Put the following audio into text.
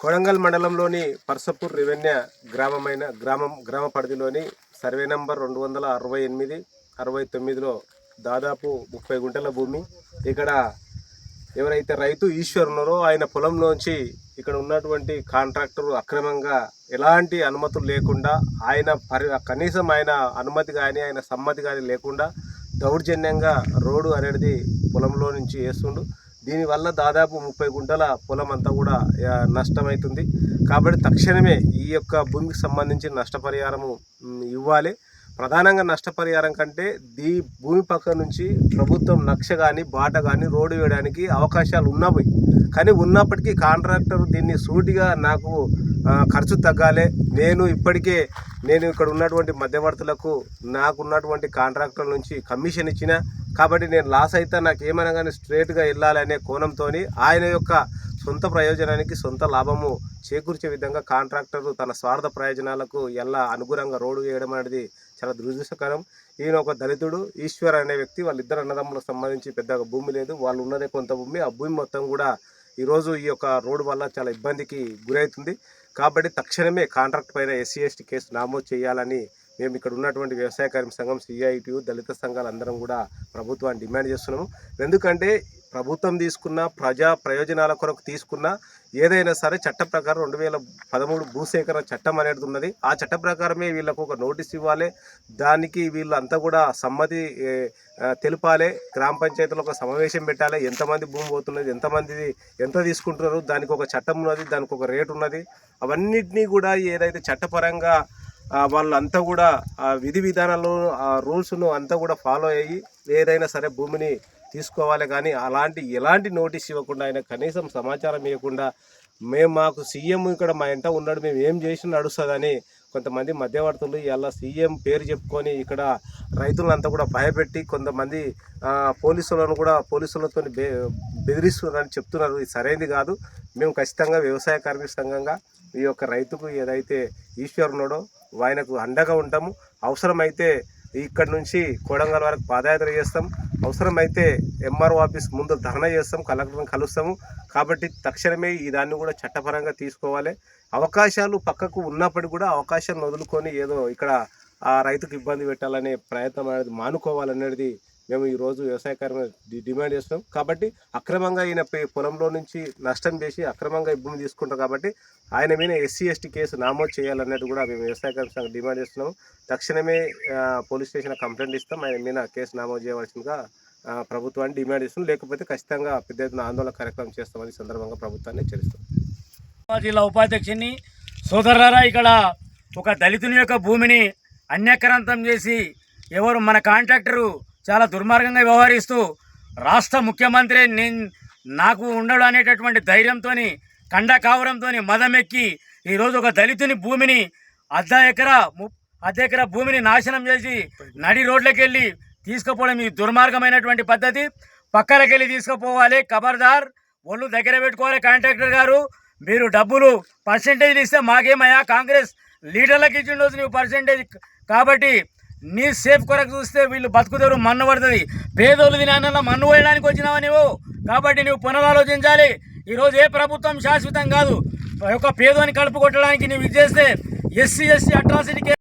కొడంగల్ మండలంలోని పర్సపూర్ రెవెన్యూ గ్రామమైన గ్రామం గ్రామ పరిధిలోని సర్వే నంబర్ రెండు వందల అరవై ఎనిమిది అరవై తొమ్మిదిలో దాదాపు ముప్పై గుంటల భూమి. ఇక్కడ ఎవరైతే రైతు ఈశ్వర్ ఉన్నారో ఆయన పొలంలోంచి ఇక్కడ ఉన్నటువంటి కాంట్రాక్టర్ అక్రమంగా ఎలాంటి అనుమతులు లేకుండా ఆయన పరి కనీసం ఆయన అనుమతి కానీ ఆయన సమ్మతి కానీ లేకుండా దౌర్జన్యంగా రోడ్డు అనేది పొలంలో నుంచి వేస్తుండు. దీనివల్ల దాదాపు ముప్పై గుంటల పొలం అంతా కూడా నష్టమవుతుంది కాబట్టి తక్షణమే ఈ యొక్క భూమికి సంబంధించి నష్టపరిహారము ఇవ్వాలి. ప్రధానంగా నష్టపరిహారం కంటే దీ భూమి పక్క నుంచి ప్రభుత్వం నక్ష కానీ బాట కానీ రోడ్డు వేయడానికి అవకాశాలు ఉన్నవి. కానీ ఉన్నప్పటికీ కాంట్రాక్టర్ దీన్ని సూటిగా నాకు ఖర్చు తగ్గాలి. నేను ఇప్పటికే నేను ఇక్కడ ఉన్నటువంటి మధ్యవర్తులకు నాకున్నటువంటి కాంట్రాక్టర్ నుంచి కమిషన్ ఇచ్చిన కాబట్టి నేను లాస్ అయితే నాకు ఏమైనా కానీ స్ట్రేట్గా వెళ్ళాలనే కోణంతో ఆయన యొక్క సొంత ప్రయోజనానికి సొంత లాభము చేకూర్చే విధంగా కాంట్రాక్టర్ తన స్వార్థ ప్రయోజనాలకు ఎలా అనుగుణంగా రోడ్డు వేయడం అనేది చాలా దురదృష్టకరం. ఈయన ఒక దళితుడు ఈశ్వర్ అనే వ్యక్తి వాళ్ళిద్దరు అన్నదమ్ములకు సంబంధించి పెద్దగా భూమి లేదు. వాళ్ళు ఉన్నదే కొంత భూమి. ఆ భూమి మొత్తం కూడా ఈరోజు ఈ యొక్క రోడ్డు వల్ల చాలా ఇబ్బందికి గురవుతుంది కాబట్టి తక్షణమే కాంట్రాక్ట్ పైన ఎస్సీ ఎస్టీ కేసు నమోదు చేయాలని మేము ఇక్కడ ఉన్నటువంటి వ్యవసాయ కార్మిక సంఘం సిఐటియు దళిత సంఘాలు అందరం కూడా ప్రభుత్వాన్ని డిమాండ్ చేస్తున్నాము ఎందుకంటే ప్రభుత్వం తీసుకున్న ప్రజా ప్రయోజనాల కొరకు తీసుకున్న ఏదైనా సరే చట్ట ప్రకారం రెండు వేల పదమూడు భూసేకరణ చట్టం అనేది ఉన్నది. ఆ చట్ట ప్రకారమే వీళ్ళకు ఒక నోటీస్ ఇవ్వాలి. దానికి వీళ్ళంతా కూడా సమ్మతి తెలిపాలి. గ్రామ పంచాయతీలో ఒక సమావేశం పెట్టాలి. ఎంతమంది భూమి పోతున్నది ఎంతమంది ఎంత తీసుకుంటున్నారు దానికి ఒక చట్టం ఉన్నది దానికి ఒక రేటు ఉన్నది. అవన్నిటినీ కూడా ఏదైతే చట్టపరంగా వాళ్ళంతా కూడా ఆ విధి విధానాలు ఆ రూల్స్ను అంతా కూడా ఫాలో అయ్యి ఏదైనా సరే భూమిని తీసుకోవాలి కానీ అలాంటి ఎలాంటి నోటీస్ ఇవ్వకుండా ఆయన కనీసం సమాచారం ఇవ్వకుండా మేము మాకు సీఎం ఇక్కడ మా ఇంట ఉన్నాడు మేము ఏం చేసినా నడుస్తుందని కొంతమంది మధ్యవర్తులు ఇలా సీఎం పేరు చెప్పుకొని ఇక్కడ రైతులంతా కూడా భయపెట్టి కొంతమంది పోలీసులను కూడా పోలీసులతో బె బెదిరిస్తున్నారని చెప్తున్నారు. ఇది సరైనది కాదు. మేము ఖచ్చితంగా వ్యవసాయ కార్మిక సంఘంగా ఈ యొక్క రైతుకు ఏదైతే ఈశ్వర్ ఆయనకు అండగా ఉంటాము. అవసరమైతే ఇక్కడ నుంచి కోడంగల్ వరకు పాదయాత్ర చేస్తాం. అవసరమైతే ఎంఆర్ఓ ఆఫీస్ ముందు ధర్నా చేస్తాం కలెక్టర్ని కలుస్తాము. కాబట్టి తక్షణమే ఈ దాన్ని కూడా చట్టపరంగా తీసుకోవాలి. అవకాశాలు పక్కకు ఉన్నప్పటికీ కూడా అవకాశాలను వదులుకొని ఏదో ఇక్కడ ఆ రైతుకు ఇబ్బంది పెట్టాలనే ప్రయత్నం అనేది మానుకోవాలనేది మేము ఈరోజు వ్యవసాయ డిమాండ్ చేస్తున్నాం. కాబట్టి అక్రమంగా ఈయన పొలంలో నుంచి నష్టం చేసి అక్రమంగా ఈ భూమి తీసుకుంటాం కాబట్టి ఆయన మీద ఎస్సీ ఎస్టీ కేసు నమోదు చేయాలన్నట్టు కూడా మేము వ్యవసాయ కార్మిక సంఘం డిమాండ్ చేస్తున్నాము తక్షణమే పోలీస్ స్టేషన్ కంప్లైంట్ ఇస్తాం. ఆయన మీద కేసు నమోదు చేయవలసిందిగా ప్రభుత్వాన్ని డిమాండ్ చేస్తున్నాం. లేకపోతే ఖచ్చితంగా పెద్ద ఎత్తున ఆందోళన కార్యక్రమం చేస్తామని సందర్భంగా ప్రభుత్వాన్ని హెచ్చరిస్తాం. జిల్లా ఉపాధ్యక్షుని సోదరులారా ఇక్కడ ఒక దళితుని యొక్క భూమిని అన్యక్రాంతం చేసి ఎవరు మన కాంట్రాక్టరు చాలా దుర్మార్గంగా వ్యవహరిస్తూ రాష్ట్ర ముఖ్యమంత్రి నేను నాకు ఉండడు అనేటటువంటి ధైర్యంతో కండ కావడంతో మదమెక్కి ఈరోజు ఒక దళితుని భూమిని అర్ధ ఎకరా ము అర్ధ ఎకరా భూమిని నాశనం చేసి నడి రోడ్లకి వెళ్ళి తీసుకుపోవడం ఇది దుర్మార్గమైనటువంటి పద్ధతి. పక్కలకి వెళ్ళి తీసుకుపోవాలి. ఖబర్దార్ ఒళ్ళు దగ్గర పెట్టుకోవాలి కాంట్రాక్టర్ గారు. మీరు డబ్బులు పర్సెంటేజ్ ఇస్తే మాకేమయ్యా? కాంగ్రెస్ లీడర్లకు ఇచ్చిండొచ్చు నువ్వు పర్సెంటేజ్ కాబట్టి నీ సేఫ్ కొరకు చూస్తే వీళ్ళు బతుకుతారు మన్ను పడుతుంది. పేదోళ్ళు తినాల మన్ను వేయడానికి వచ్చినావా నువ్వు కాబట్టి నువ్వు పునరాలోచించాలి. ఈరోజు ఏ ప్రభుత్వం శాశ్వతం కాదు. ఒక పేదోని కలుపు కొట్టడానికి నువ్వు ఇది చేస్తే ఎస్సీ ఎస్సీ అట్రాసిటీ